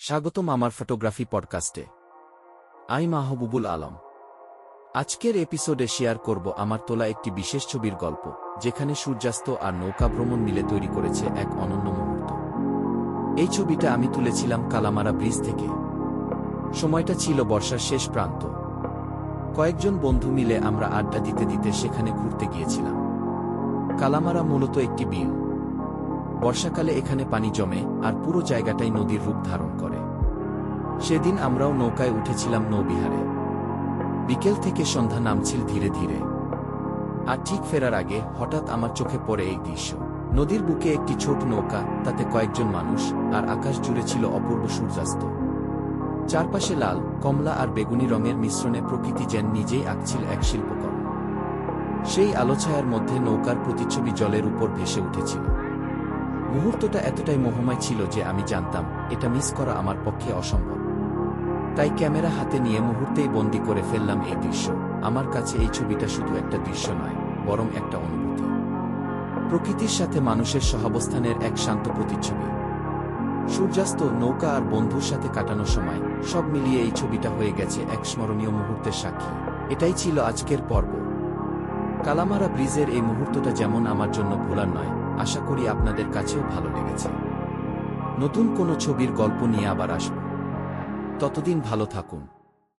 স্বাগতম আমার ফটোগ্রাফি পডকাস্টে। আমি মাহবুবুল আলম। আজকের এপিসোডে শেয়ার করব আমার তোলা একটি বিশেষ ছবির গল্প, যেখানে সূর্যাস্ত আর নৌকা ভ্রমণ মিলে তৈরি করেছে এক অনন্য মুহূর্ত। এই ছবিটা আমি তুলেছিলাম কালামারা ব্রিজ থেকে। সময়টা ছিল বর্ষার শেষ প্রান্ত। কয়েকজন বন্ধু মিলে আমরা আড্ডা দিতে দিতে সেখানে ঘুরতে গিয়েছিলাম। কালামারা মূলত একটি বিল। বর্ষাকালে এখানে পানি জমে আর পুরো জায়গাটাই নদীর রূপ ধারণ করে। সেদিন আমরাও নৌকায় উঠেছিলাম নৌবিহারে। বিকেল থেকে সন্ধ্যা নামছিল ধীরে ধীরে। আর ঠিক ফেরার আগে হঠাৎ আমার চোখে পড়ে এই দৃশ্য। নদীর বুকে একটি ছোট নৌকা, তাতে কয়েকজন মানুষ আর আকাশ জুড়ে ছিল অপূর্ব সূর্যাস্ত। চারপাশে লাল, কমলা আর বেগুনি রঙের মিশ্রণে প্রকৃতি যেন নিজেই আঁকছিল এক শিল্পকর্ম। সেই আলোছায়ার মধ্যে নৌকার প্রতিচ্ছবি জলের উপর ভেসে উঠেছিল। মুহূর্তটা এতটাই মোহময় ছিল যে আমি জানতাম, এটা মিস করা আমার পক্ষে অসম্ভব। তাই ক্যামেরা হাতে নিয়ে মুহূর্তেই বন্দি করে ফেললাম এই দৃশ্য। আমার কাছে এই ছবিটা শুধু একটা দৃশ্য নয়, বরং একটা অনুভূতি। প্রকৃতির সাথে মানুষের সহাবস্থানের এক শান্ত প্রতিচ্ছবি। সূর্যাস্ত, নৌকা আর বন্ধুর সাথে কাটানো সময়, সব মিলিয়ে এই ছবিটা হয়ে গেছে এক স্মরণীয় মুহূর্তের সাক্ষী। এটাই ছিল আজকের পর্ব। কালামারা ব্রিজের এই মুহূর্তটা যেমন আমার জন্য ভোলার নয় আশা করি আপনাদের কাছেও ভালো লেগেছে। নতুন কোনো ছবির গল্প নিয়ে আবার আসব। ততদিন ভালো থাকুন।